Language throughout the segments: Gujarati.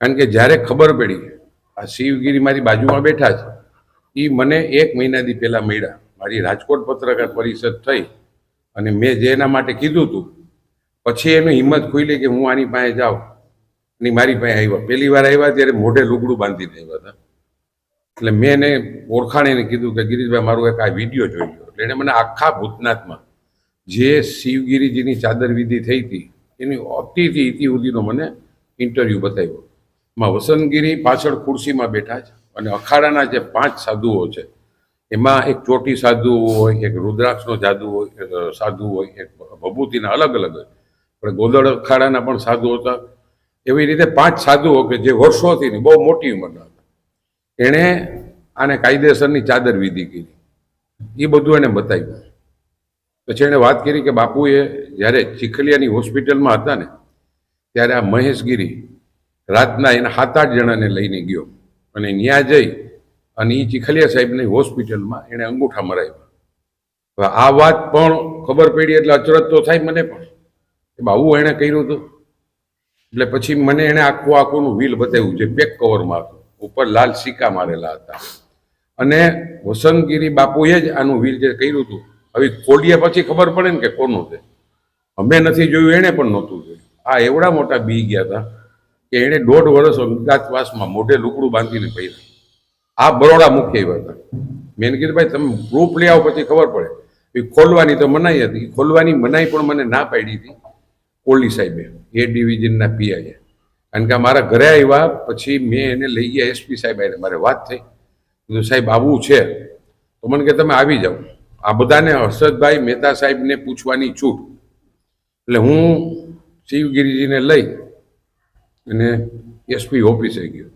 કારણ કે જ્યારે ખબર પડી, આ શિવગીરી મારી બાજુમાં બેઠા છે એ મને એક મહિનાથી પહેલાં મળ્યા. મારી રાજકોટ પત્રકાર પરિષદ થઈ અને મેં જે એના માટે કીધું હતું પછી એનું હિંમત ખુલી કે હું આની પાસે જાઉં. અને મારી પાસે આવ્યા. પહેલી વાર આવ્યા ત્યારે મોઢે લુગડું બાંધીને આવ્યા હતા. એટલે મેં એને ઓળખાણીને કીધું કે ગિરીશભાઈ, મારું એક આ વીડિયો જોઈ ગયો એટલે એણે મને આખા ભૂતનાથમાં જે શિવગીરીજીની ચાદર વિધિ થઈ હતી, એની અતિથી ઇતિ સુધીનો મને ઇન્ટરવ્યૂ બતાવ્યો. એમાં વસંતગીરી પાછળ ખુરશીમાં બેઠા છે અને અખાડાના જે પાંચ સાધુઓ છે, એમાં એક ચોટી સાધુ હોય, એક રુદ્રાક્ષનો જાદુ હોય સાધુ હોય, એક ભભૂતિના અલગ અલગ હોય. પણ ગોદળ અખાડાના પણ સાધુ હતા. એવી રીતે પાંચ સાધુઓ કે જે વર્ષોથી ને બહુ મોટી ઉંમરના હતા. એણે આને કાયદેસરની ચાદર વિધિ કરી. એ બધું એને બતાવ્યું. પછી એણે વાત કરી કે બાપુએ જ્યારે ચીખલિયાની હોસ્પિટલમાં હતા ને, ત્યારે આ મહેશગીરી રાતના એના સાત આઠ જણાને લઈને ગયો. અને ત્યાં જઈ અને એ ચીખલિયા સાહેબની હોસ્પિટલમાં એણે અંગૂઠા મરાવ્યા. હવે આ વાત પણ ખબર પડી એટલે અચરજ તો થાય મને પણ. કે આવું એણે કર્યું હતું એટલે પછી મને એણે આખું આખુંનું વ્હીલ બતાવ્યું જે પેક કવરમાં હતું. ઉપર લાલ સિક્કા મારેલા હતા. અને વસંતગીરી બાપુએ જ આનું વ્હીલ જે કર્યું હતું હવે ખોલીએ પછી ખબર પડે ને કે કોનું છે. અમે નથી જોયું, એણે પણ નહોતું જોયું. આ એવડા મોટા બી ગયા હતા. કે એણે દોઢ વર્ષ અજ્ઞાતવાસમાં મોઢે લુકડું બાંધીને પહેર્યું. આ બરોડા મુખ્ય એવા હતા. મેં કીધું, ભાઈ, તમે પ્રૂફ લઈ આવો પછી ખબર પડે. એ ખોલવાની તો મનાઈ હતી. ખોલવાની મનાઈ પણ મને ના પાડી હતી. કોહલી સાહેબે, એ ડિવિઝનના પીઆઈએ. કારણ કે મારા ઘરે આવ્યા પછી મેં એને લઈ ગયા, એસપી સાહેબ આવીને મારે વાત થઈ. કીધું, સાહેબ, આવું છે. તો મને કે, તમે આવી જાઓ. આ બધાને હર્ષદભાઈ મહેતા સાહેબને પૂછવાની છૂટ. એટલે હું શિવગીરીજીને લઈ અને એસપી ઓફિસે ગયો.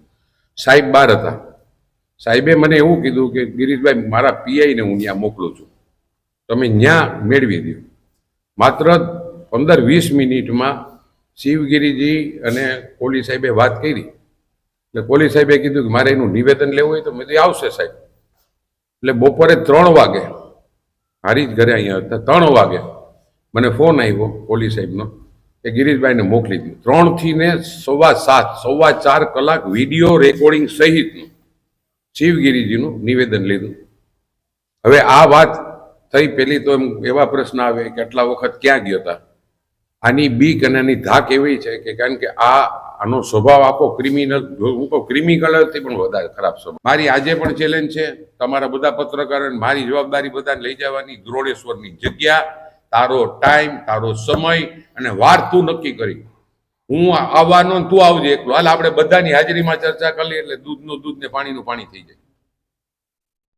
સાહેબ બહાર હતા. સાહેબે મને એવું કીધું કે, ગિરીશભાઈ, મારા પીઆઈને હું ત્યાં મોકલું છું. તમે ત્યાં મેળવી દો માત્ર પંદર વીસ મિનિટમાં શિવગીરીજી અને કોલી સાહેબે વાત કરી. એટલે કોલી સાહેબે કીધું કે, મારે એનું નિવેદન લેવું હોય તો મેં આવશે સાહેબ. એટલે બપોરે ત્રણ વાગે મારી જ ઘરે અહીંયા હતા, ત્રણ વાગે મને ફોન આવ્યો કોલી સાહેબનો. કે ગિરીશભાઈને મોકલી દીધું. ત્રણથી ને સવા સાત, સવા ચાર કલાક વીડિયો રેકોર્ડિંગ સહિતનું શિવગીરીજીનું નિવેદન લીધું. હવે આ વાત થઈ પેલી તો એમ એવા પ્રશ્ન આવે કે આટલા વખત ક્યાં ગયો હતા આની બીક અને આની ધાક એવી છે કે કારણ કે આ, આનો સ્વભાવ આપો ક્રિમિનલ હું કહું ક્રિમિનલથી પણ વધારે ખરાબ સ્વભાવ. મારી આજે પણ ચેલેન્જ છે. તમારા બધા પત્રકારો મારી જવાબદારી બધાને લઈ જવાની. દ્રોડેશ્વરની જગ્યા તારો ટાઈમ તારો સમય અને વાર તું નક્કી કરી. હું આવવાનો તું આવજે એકલો. હાલ આપણે બધાની હાજરીમાં ચર્ચા કરી, એટલે દૂધનું દૂધ ને પાણીનું પાણી થઈ જાય.